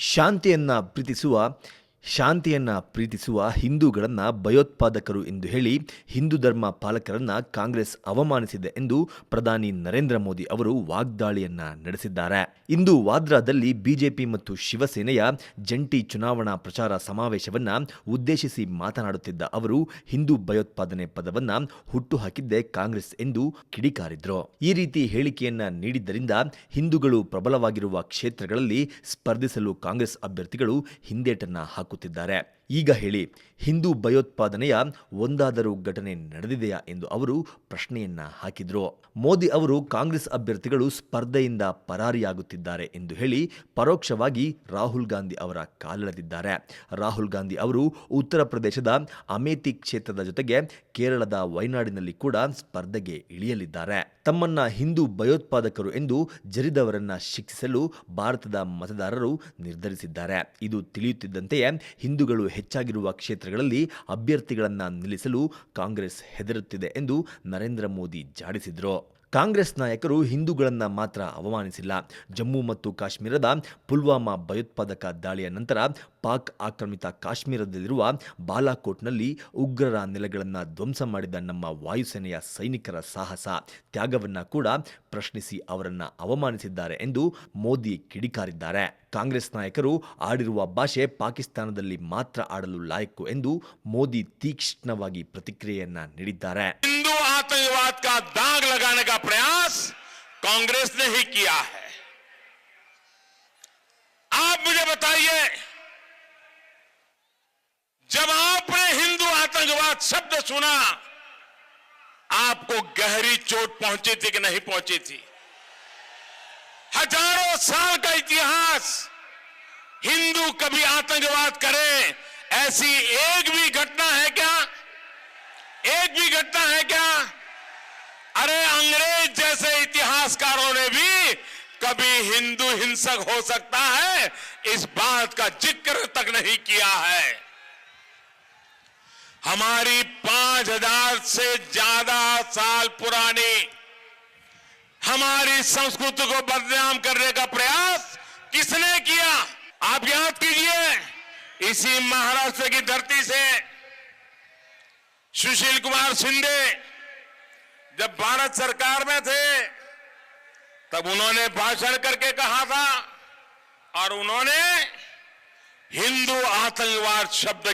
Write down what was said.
ಶಾಂತಿಯನ್ನ ಪ್ರೀತಿಸುವ ಶಾಂತಿಯನ್ನ ಪ್ರೀತಿಸುವ ಹಿಂದೂಗಳನ್ನ ಭಯೋತ್ಪಾದಕರು ಎಂದು ಹೇಳಿ ಹಿಂದೂ ಧರ್ಮ ಪಾಲಕರನ್ನ ಕಾಂಗ್ರೆಸ್ ಅವಮಾನಿಸಿದೆ ಎಂದು ಪ್ರಧಾನಿ ನರೇಂದ್ರ ಮೋದಿ ಅವರು ವಾಗ್ದಾಳಿಯನ್ನ ನಡೆಸಿದ್ದಾರೆ. ಇಂದು ವಾದ್ರಾದಲ್ಲಿ ಬಿಜೆಪಿ ಮತ್ತು ಶಿವಸೇನೆಯ ಜಂಟಿ ಚುನಾವಣಾ ಪ್ರಚಾರ ಸಮಾವೇಶವನ್ನ ಉದ್ದೇಶಿಸಿ ಮಾತನಾಡುತ್ತಿದ್ದ ಅವರು, ಹಿಂದೂ ಭಯೋತ್ಪಾದನೆ ಪದವನ್ನ ಹುಟ್ಟುಹಾಕಿದ್ದೇ ಕಾಂಗ್ರೆಸ್ ಎಂದು ಕಿಡಿಕಾರಿದ್ರು. ಈ ರೀತಿ ಹೇಳಿಕೆಯನ್ನ ನೀಡಿದ್ದರಿಂದ ಹಿಂದೂಗಳು ಪ್ರಬಲವಾಗಿರುವ ಕ್ಷೇತ್ರಗಳಲ್ಲಿ ಸ್ಪರ್ಧಿಸಲು ಕಾಂಗ್ರೆಸ್ ಅಭ್ಯರ್ಥಿಗಳು ಹಿಂದೇಟನ್ನ ಹಾಕುತ್ತಿದ್ದಾರೆ ಈಗ ಹೇಳಿ, ಹಿಂದೂ ಭಯೋತ್ಪಾದನೆಯ ಒಂದಾದರೂ ಘಟನೆ ನಡೆದಿದೆಯಾ ಎಂದು ಅವರು ಪ್ರಶ್ನೆಯನ್ನ ಹಾಕಿದ್ರು. ಮೋದಿ ಅವರು ಕಾಂಗ್ರೆಸ್ ಅಭ್ಯರ್ಥಿಗಳು ಸ್ಪರ್ಧೆಯಿಂದ ಪರಾರಿಯಾಗುತ್ತಿದ್ದಾರೆ ಎಂದು ಹೇಳಿ ಪರೋಕ್ಷವಾಗಿ ರಾಹುಲ್ ಗಾಂಧಿ ಅವರ ಕಾಲೆಳೆದಿದ್ದಾರೆ. ರಾಹುಲ್ ಗಾಂಧಿ ಅವರು ಉತ್ತರ ಪ್ರದೇಶದ ಅಮೇಥಿ ಕ್ಷೇತ್ರದ ಜೊತೆಗೆ ಕೇರಳದ ವೈನಾಡಿನಲ್ಲಿ ಕೂಡ ಸ್ಪರ್ಧೆಗೆ ಇಳಿಯಲಿದ್ದಾರೆ. ತಮ್ಮನ್ನ ಹಿಂದೂ ಭಯೋತ್ಪಾದಕರು ಎಂದು ಜರಿದವರನ್ನ ಶಿಕ್ಷಿಸಲು ಭಾರತದ ಮತದಾರರು ನಿರ್ಧರಿಸಿದ್ದಾರೆ. ಇದು ತಿಳಿಯುತ್ತಿದ್ದಂತೆಯೇ ಹಿಂದೂಗಳು ಹೆಚ್ಚಾಗಿರುವ ಕ್ಷೇತ್ರಗಳಲ್ಲಿ ಅಭ್ಯರ್ಥಿಗಳನ್ನು ನಿಲ್ಲಿಸಲು ಕಾಂಗ್ರೆಸ್ ಹೆದರುತ್ತಿದೆ ಎಂದು ನರೇಂದ್ರ ಮೋದಿ ಜಾಡಿಸಿದ್ರು. ಕಾಂಗ್ರೆಸ್ ನಾಯಕರು ಹಿಂದೂಗಳನ್ನು ಮಾತ್ರ ಅವಮಾನಿಸಿಲ್ಲ. ಜಮ್ಮು ಮತ್ತು ಕಾಶ್ಮೀರದ ಪುಲ್ವಾಮಾ ಭಯೋತ್ಪಾದಕ ದಾಳಿಯ ನಂತರ ಪಾಕ್ ಆಕ್ರಮಿತ ಕಾಶ್ಮೀರದಲ್ಲಿರುವ ಬಾಲಾಕೋಟ್ನಲ್ಲಿ ಉಗ್ರರ ನೆಲೆಗಳನ್ನು ಧ್ವಂಸ ಮಾಡಿದ ನಮ್ಮ ವಾಯುಸೇನೆಯ ಸೈನಿಕರ ಸಾಹಸ. ತ್ಯಾಗವನ್ನು ಕೂಡ ಪ್ರಶ್ನಿಸಿ ಅವರನ್ನು ಅವಮಾನಿಸಿದ್ದಾರೆ ಎಂದು ಮೋದಿ ಕಿಡಿಕಾರಿದ್ದಾರೆ. ಕಾಂಗ್ರೆಸ್ ನಾಯಕರು ಆಡಿರುವ ಭಾಷೆ ಪಾಕಿಸ್ತಾನದಲ್ಲಿ ಮಾತ್ರ ಆಡಲು ಲಾಯಕ್ಕು ಎಂದು ಮೋದಿ ತೀಕ್ಷ್ಣವಾಗಿ ಪ್ರತಿಕ್ರಿಯೆಯನ್ನ ನೀಡಿದ್ದಾರೆ. आतंकवाद का दाग लगाने का प्रयास कांग्रेस ने ही किया है। आप मुझे बताइए, जब आपने हिंदू आतंकवाद शब्द सुना, आपको गहरी चोट पहुँची थी कि नहीं पहुँची थी? हज़ारों साल का इतिहास, हिंदू कभी आतंकवाद करे, ऐसी एक भी घटना है क्या? एक भी घटना है क्या? अंग्रेज़ जैसे इतिहासकारों ने भी कभी हिंदू हिंसक हो सकता है, इस बात का ज़िक्र तक नहीं किया है। हमारी पाँच हज़ार से ज़्यादा साल पुरानी, हमारी संस्कृति को बदनाम करने का प्रयास किसने किया? आप याद कीजिए, इसी महाराष्ट्र की धरती से सुशील कुमार शिंदे जब भारत सरकार में थे, तब उन्होंने भाषण करके कहा था, और उन्होंने हिंदू आतंकवाद शब्द